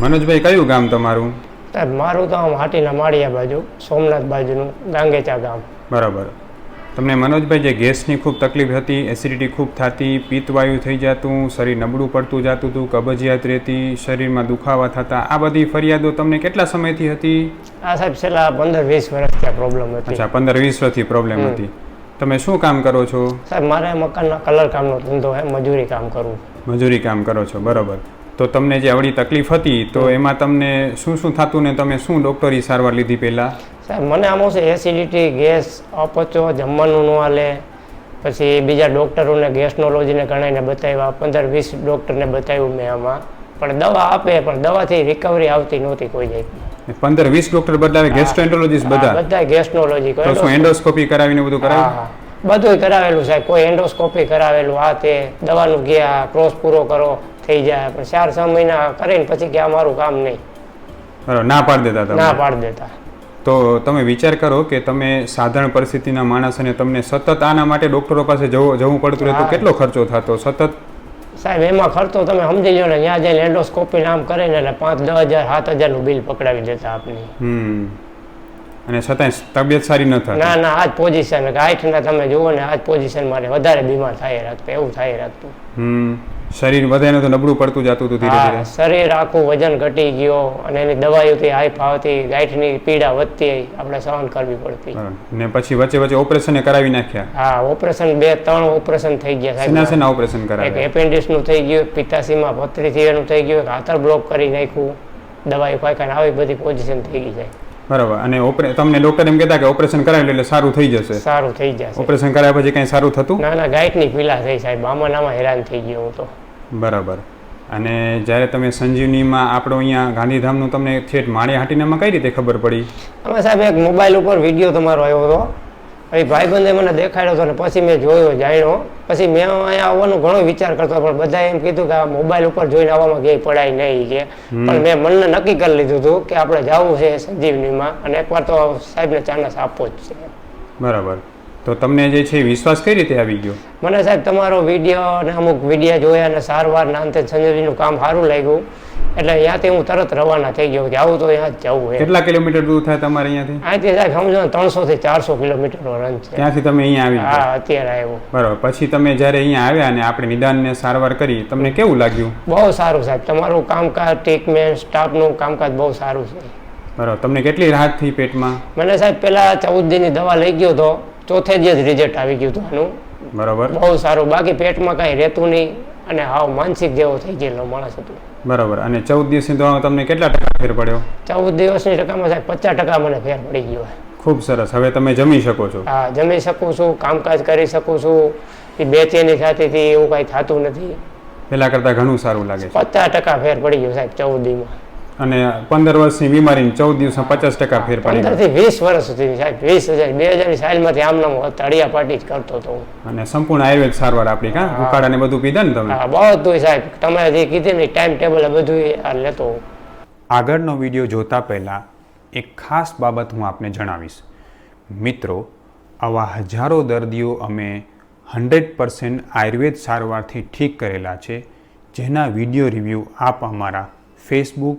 મનોજભાઈ કયું ગામ તમારું? સાહેબ મારું તો આમ હાટીના માળિયા બાજુ સોમનાથ બાજુનું ગાંગેચા ગામ. બરાબર. તમને મનોજભાઈ જે ગેસની ખૂબ તકલીફ હતી એસિડિટી ખૂબ થતી પિત્તવાયુ થઈ જતું શરીર નબળું પડતું જતું હતું કબજિયાત રહેતી શરીરમાં દુખાવા થતા આ બધી ફરિયાદો તમને કેટલા સમયથી હતી? આ સાહેબ છેલ્લા પંદર વીસ વર્ષથી આ પ્રોબ્લેમ હતી. અચ્છા પંદર વીસ વર્ષથી પ્રોબ્લેમ હતી. તમે શું કામ કરો છો? સાહેબ મારે મકાનના કલર કામનો ધંધો હે મજૂરી કામ કરું. મજૂરી કામ કરો છો બરાબર. તો તમને જે આવડી તકલીફ હતી તો એમાં તમને શું શું થતું ને તમે શું ડૉક્ટરી સારવાર લીધી પહેલાં? સાહેબ મને આમાં છે એસિડિટી ગેસ અપચો જમવાનું ન હાલે. પછી બીજા ડૉક્ટરોને ગેસ્ટ્રોલોજીને ઘણાને બતાવ્યા પંદર વીસ ડૉક્ટરને બતાવ્યું મેં આમાં. પણ દવા આપે પણ દવાથી રિકવરી આવતી નહોતી કોઈ જાતની. પંદર વીસ ડૉક્ટર બદલાવે ગેસ્ટ્રોએન્ટરોલોજીસ્ટ બધા? બધા ગેસ્ટ્રોલોજી શું એન્ડોસ્કોપી કરાવીને બધું કરાવે બધું કરાવેલું સાહેબ. કોઈ એન્ડોસ્કોપી કરાવેલું આ તે દવાનું ગયા ક્રોસ પૂરો કરો. થઈ જાય. પણ ચાર છ મહિના કરીને પછી કે અમારું કામ નહીં. બરાબર ના પાડી દેતા ના પાડી દેતા. તો તમે વિચાર કરો કે તમે સાધારણ પરિસ્થિતિના માણસ અને તમને સતત આના માટે ડોક્ટરો પાસે જવું જવું પડતું રહેતું. કેટલો ખર્ચો થતો? સતત? સાહેબ એમાં ખર્ચો તમે સમજી લો ને ત્યાં જઈને એન્ડોસ્કોપી નામ કરે ને એટલે પાંચ દસ હજાર સાત હજારનું બિલ પકડાવી દેતા આપની. હમ. અને છતાંય તબિયત સારી ન થાય ના ના આ જ પોઝિશન ના તમે જુઓ ને આજ પોઝિશન મારે વધારે બીમાર થાય રાખતું એવું થાય રાખતું હમ. શરીર બધાને તો નબળું પડતું જતું હતું ધીરે ધીરે. શરીર આખું વજન ઘટી ગયો અને એની દવાઈઓથી હાઈ ફાવતી ગાંઠની પીડા વધતી આપણે સહન કરવી પડતી. ને પછી વચ્ચે વચ્ચે ઓપરેશન કરાવી નાખ્યા. હા ઓપરેશન બે ત્રણ ઓપરેશન થઈ ગયા સેના શેના ઓપરેશન એક એપેન્ડિક્સનું થઈ ગયું એક પિત્તાશયમાં પથરી થઈ ગયું એક હાથર બ્લોક કરી નાખ્યું. દવાઈ ખાઈ આવી બધી પોઝિશન થઈ ગઈ જાય બરાબર. અને ઓપરે તમને ડોક્ટર એમ કહેતા કે ઓપરેશન કરાવી એટલે સારું થઈ જશે. સારું થઈ જશે. ઓપરેશન કરાવ્યા પછી કંઈ સારું થતું? ના ના ગાંઠની પીલા થઈ સાહેબ. આમાં નામાં હેરાન થઈ ગયો હું તો. બરાબર. અને જ્યારે તમે સંજીવનીમાં આપણો અહીંયા ગાંધીધામનું તમને છેટ માળિયા હાટીનામાં કઈ રીતે ખબર પડી? અમે સાહેબ એક મોબાઈલ ઉપર વીડિયો તમારો આવ્યો હતો. એ ભાઈબંધે મને દેખાડ્યો હતો ને પછી મેં જોયો જાણ્યો. પછી મેં અહીંયા આવવાનો ઘણો વિચાર કરતો પણ બધા એમ કીધું કે આ મોબાઈલ ઉપર જોઈને આવવામાં ક્યાંય પડાય નહીં કે. પણ મેં મનને નક્કી કરી લીધું હતું કે આપણે જવું છે સંજીવનીમાં અને એકવાર તો સાહેબને ચાન્સ આપવો જ છે. બરાબર. તો તમને જે છે વિશ્વાસ કઈ રીતે આવી ગયો? મને સાહેબ તમારો વીડિયો અને અમુક વીડિયો જોયા અને સારવાર ના અંતે સંજીવનીનું કામ સારું લાગ્યું. એટલે ત્યાંથી હું તરત રવાના થઈ ગયો કે આવું તો ત્યાં જ જવું કેટલા કિલોમીટર દૂર થાય તમારે અહીંયાથી? અહીંથી સાહેબ સમજો ને ત્રણસો થી ચારસો કિલોમીટરનો રન છે. ત્યાંથી તમે અહીંયા આવી હા અત્યારે આવ્યો. બરાબર. પછી તમે જ્યારે અહીંયા આવ્યા અને આપણે નિદાનને સારવાર કરી તમને કેવું લાગ્યું? બહુ સારું સાહેબ. તમારું કામકાજ ટ્રીટમેન્ટ સ્ટાફનું કામકાજ બહુ સારું છે. બરાબર. તમને કેટલી રાહત થઈ પેટમાં? મને સાહેબ પહેલા ચૌદ દિનની દવા લઈ ગયો હતો ચોથે જ રિઝલ્ટ આવી ગયું હતું આનું. બરાબર. બહુ સારું. બાકી પેટમાં કાંઈ રહેતું નહીં. અને હાવ માનસિક જેવો થઈ ગયેલો માણસ હતો બરાબર. અને ચૌદ દિવસની દવામાં તમને કેટલા ટકા ફેર પડ્યો? ચૌદ દિવસની ટકામાં સાહેબ પચાસ ટકા મને ફેર પડી ગયો ખૂબ સરસ. હવે તમે જમી શકો છો. હા જમી શકું છું કામકાજ કરી શકું છું. એ બેચેની થતી હતી એવું કાંઈ થતું નથી. પહેલાં કરતાં ઘણું સારું લાગે છે. પચાસ ટકા ફેર પડી ગયો સાહેબ ચૌદ દીમાં અને પંદર વર્ષની બીમારીને ચૌદ દિવસમાં પચાસ ટકા ફેર પડી પંદરથી વીસ વર્ષ સુધી સાહેબ વીસ હજાર બે હજારની સાલમાંથી આમ નામ તળિયા પાટી જ કરતો હતો અને સંપૂર્ણ આયુર્વેદ સારવાર આપણી કા? ઉકાળા ને બધું પીધા ને તમે? બધું સાહેબ. તમે જે કીધી ને ટાઈમ ટેબલ બધું લેતો આગળનો વીડિયો જોતા પહેલાં એક ખાસ બાબત હું આપને જણાવીશ. મિત્રો આવા હજારો દર્દીઓ અમે હંડ્રેડ પર્સન્ટ આયુર્વેદ સારવારથી ઠીક કરેલા છે જેના વીડિયો રિવ્યૂ આપ અમારા ફેસબુક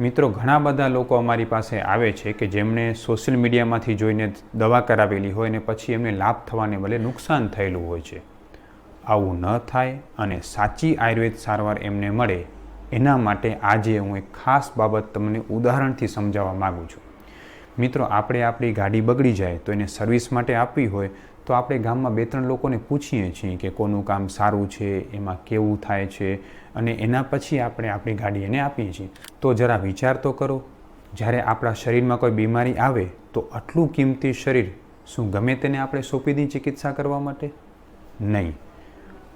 મિત્રો, ઘણા બધા લોકો અમારી પાસે આવે છે કે જેમણે સોશિયલ મીડિયામાંથી જોઈને દવા કરાવેલી હોય અને પછી એમને લાભ થવાને બદલે નુકસાન થયેલું હોય છે. આવું ન થાય અને સાચી આયુર્વેદ સારવાર એમને મળે, એના માટે આજે હું એક ખાસ બાબત તમને ઉદાહરણથી સમજાવવા માગું છું. મિત્રો, આપણે આપણી ગાડી બગડી જાય તો એને સર્વિસ માટે આપવી હોય તો આપણે ગામમાં બે ત્રણ લોકોને પૂછીએ છીએ કે કોનું કામ સારું છે, એમાં કેવું થાય છે અને એના પછી આપણે આપણી ગાડી એને આપીએ છીએ. તો જરા વિચાર તો કરો, જ્યારે આપણા શરીરમાં કોઈ બીમારી આવે, તો આટલું કિંમતી શરીર શું ગમે તેને આપણે સોંપી દઈએ ચિકિત્સા કરવા માટે? નહીં.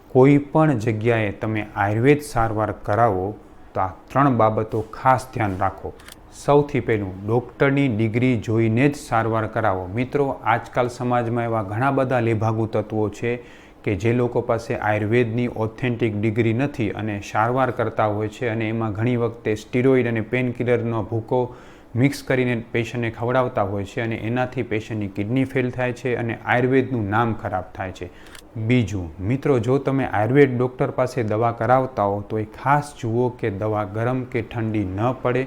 કોઈ પણ જગ્યાએ તમે આયુર્વેદ સારવાર કરાવો, તો આ ત્રણ બાબતો ખાસ ધ્યાન રાખો. સૌથી પહેલું, ડૉક્ટરની ડિગ્રી જોઈને જ સારવાર કરાવો. મિત્રો, આજકાલ સમાજમાં એવા ઘણા બધા લેભાગુ તત્વો છે કે જે લોકો પાસે આયુર્વેદની ઓથેન્ટિક ડિગ્રી નથી અને સારવાર કરતા હોય છે અને એમાં ઘણી વખતે સ્ટીરોઇડ અને પેનકિલરનો ભૂકો મિક્સ કરીને પેશન્ટને ખવડાવતા હોય છે અને એનાથી પેશન્ટની કિડની ફેલ થાય છે અને આયુર્વેદનું નામ ખરાબ થાય છે. બીજું, મિત્રો, જો તમે આયુર્વેદ ડૉક્ટર પાસે દવા કરાવતા હો તો એ ખાસ જુઓ કે દવા ગરમ કે ઠંડી ન પડે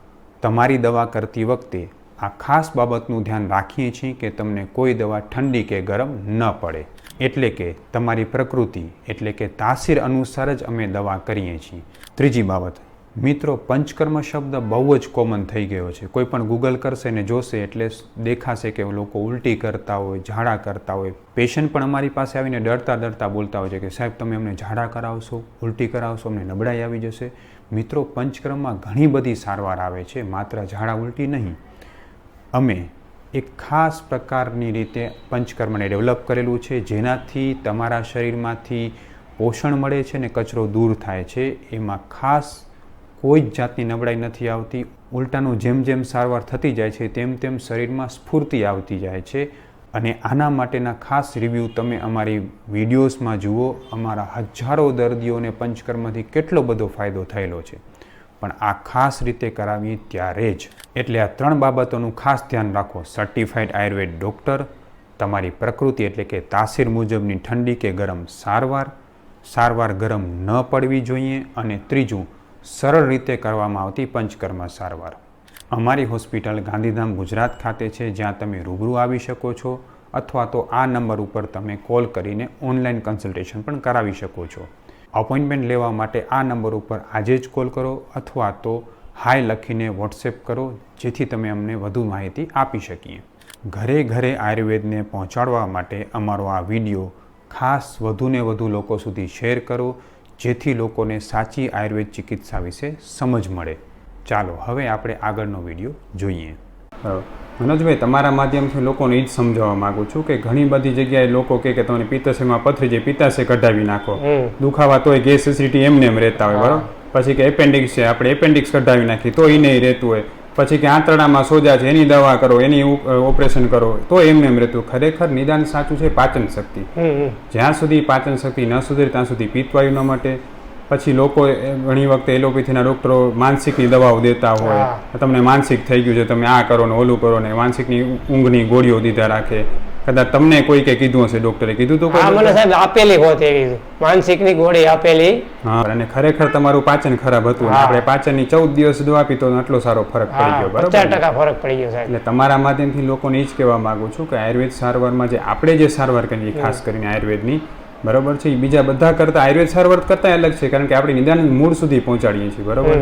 તમારી દવા કરતી વખતે આ ખાસ બાબતનું ધ્યાન રાખીએ છીએ કે તમને કોઈ દવા ઠંડી કે ગરમ ન પડે. એટલે કે તમારી પ્રકૃતિ, એટલે કે તાસીર અનુસાર જ અમે દવા કરીએ છીએ. ત્રીજી બાબત, મિત્રો, પંચકર્મ શબ્દ બહુ જ કોમન થઈ ગયો છે. કોઈ પણ ગૂગલ કરશે ને જોશે એટલે દેખાશે કે લોકો ઉલટી કરતા હોય, ઝાડા કરતા હોય. પેશન્ટ પણ અમારી પાસે આવીને ડરતા ડરતા બોલતા હોય છે કે સાહેબ, તમે અમને ઝાડા કરાવશો, ઉલટી કરાવશો, અમને નબળાઈ આવી જશે. મિત્રો, પંચકર્મમાં ઘણી બધી સારવાર આવે છે, માત્ર ઝાડા ઉલટી નહીં. અમે એક ખાસ પ્રકારની રીતે પંચકર્મને ડેવલપ કરેલું છે, જેનાથી તમારા શરીરમાંથી પોષણ મળે છે ને કચરો દૂર થાય છે. એમાં ખાસ કોઈ જ જાતની નબળાઈ નથી આવતી. ઉલટાનું જેમ જેમ સારવાર થતી જાય છે, તેમ તેમ શરીરમાં સ્ફૂર્તિ આવતી જાય છે. અને આના માટેના ખાસ રિવ્યૂ તમે અમારી વિડીયોઝમાં જુઓ. અમારા હજારો દર્દીઓને પંચકર્મથી કેટલો બધો ફાયદો થયેલો છે. પણ આ ખાસ રીતે કરાવીએ ત્યારે જ. એટલે આ ત્રણ બાબતોનું ખાસ ધ્યાન રાખો. સર્ટિફાઈડ આયુર્વેદ ડૉક્ટર તમારી પ્રકૃતિ એટલે કે તાસીર મુજબની ઠંડી કે ગરમ સારવાર સારવાર ગરમ ન પડવી જોઈએ અને ત્રીજું, સરળ રીતે કરવામાં આવતી પંચકર્મ સારવાર. અમારી હોસ્પિટલ ગાંધીધામ ગુજરાત ખાતે છે, જ્યાં તમે રૂબરૂ આવી શકો છો અથવા તો આ નંબર ઉપર તમે કોલ કરીને ઓનલાઈન કન્સલ્ટેશન પણ કરાવી શકો છો. અપોઇન્ટમેન્ટ લેવા માટે આ નંબર ઉપર આજે જ કોલ કરો અથવા તો હાય લખીને વોટ્સએપ કરો, જેથી તમે અમને વધુ માહિતી આપી શકીએ. ઘરે ઘરે આયુર્વેદને પહોંચાડવા માટે અમારો આ વીડિયો ખાસ વધુને વધુ લોકો સુધી શેર કરો, જેથી લોકોને સાચી આયુર્વેદ ચિકિત્સા વિશે સમજ મળે. ચાલો હવે આપણે આગળનો વીડિયો જોઈએ. મનોજભાઈ તમારા માધ્યમથી લોકોને એ જ સમજાવવા માગું છું કે ઘણી બધી જગ્યાએ લોકો કે કે તમને પિત્તાશયમાં પથરી જાય પિત્તાશય કઢાવી નાખો. દુખાવા તોય ગેસ એસિડિટી એમને એમ રહેતા હોય બરાબર? પછી કે એપેન્ડિક્સ છે આપણે એપેન્ડિક્સ કઢાવી નાખી તો એ નહીં રહેતું હોય. પછી કે આંતરડામાં સોજા છે એની દવા કરો એની ઓપરેશન કરો તો એમને એમ રહેતું ખરેખર નિદાન સાચું છે પાચન શક્તિ. જ્યાં સુધી પાચન શક્તિ ન સુધરે ત્યાં સુધી પિત્તવાયુ ન માટે. પછી લોકો ઘણી વખતે એલોપેથીના ડૉક્ટરો માનસિકની દવાઓ દેતા હોય. તમને માનસિક થઈ ગયું છે તમે આ કરો ને ઓલું કરો ને માનસિકની ઊંઘની ગોળીઓ દીધા રાખે. કદાચ તમને કોઈ કે કીધું હશે ડોક્ટરે કીધું તો મને સાહેબ આપેલી હોત એવી માનસિકની ગોળી આપેલી. હા અને ખરેખર તમારું પાચન ખરાબ હતું આપણે પાચનની ચૌદ દિવસ દવા આપી તો આટલો સારો ફરક પડી ગયો પચાસ બરાબર? ટકા ફરક પડી ગયો સાહેબ. એટલે તમારા માધ્યમથી લોકોને એ જ કહેવા માંગુ છું કે આયુર્વેદ સારવારમાં જે આપણે જે સારવાર કરીએ ખાસ કરીને આયુર્વેદની બરાબર છે? એ બીજા બધા કરતાં આયુર્વેદ સારવાર કરતાં અલગ છે કારણ કે આપણે નિદાન મૂળ સુધી પહોંચાડીએ છીએ બરાબર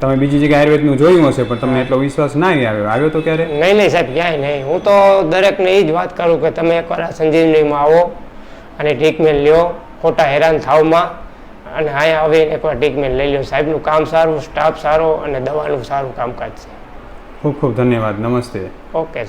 તમે બીજી જગ્યાએ આયુર્વેદનું જોયું હશે પણ તમને એટલો વિશ્વાસ ના આવ્યો. આવ્યો તો ક્યારે? નહીં નહીં સાહેબ ક્યાંય નહીં. હું તો દરેકને એ જ વાત કરું કે તમે એકવાર આ સંજીવનીમાં આવો અને ટ્રીટમેન્ટ લ્યો ખોટા હેરાન થાવમાં અને અહીંયા આવીને એકવાર ટ્રીટમેન્ટ લઈ લ્યો. સાહેબનું કામ સારું સ્ટાફ સારો અને દવાનું સારું કામકાજ છે. ખૂબ ખૂબ ધન્યવાદ. નમસ્તે. ઓકે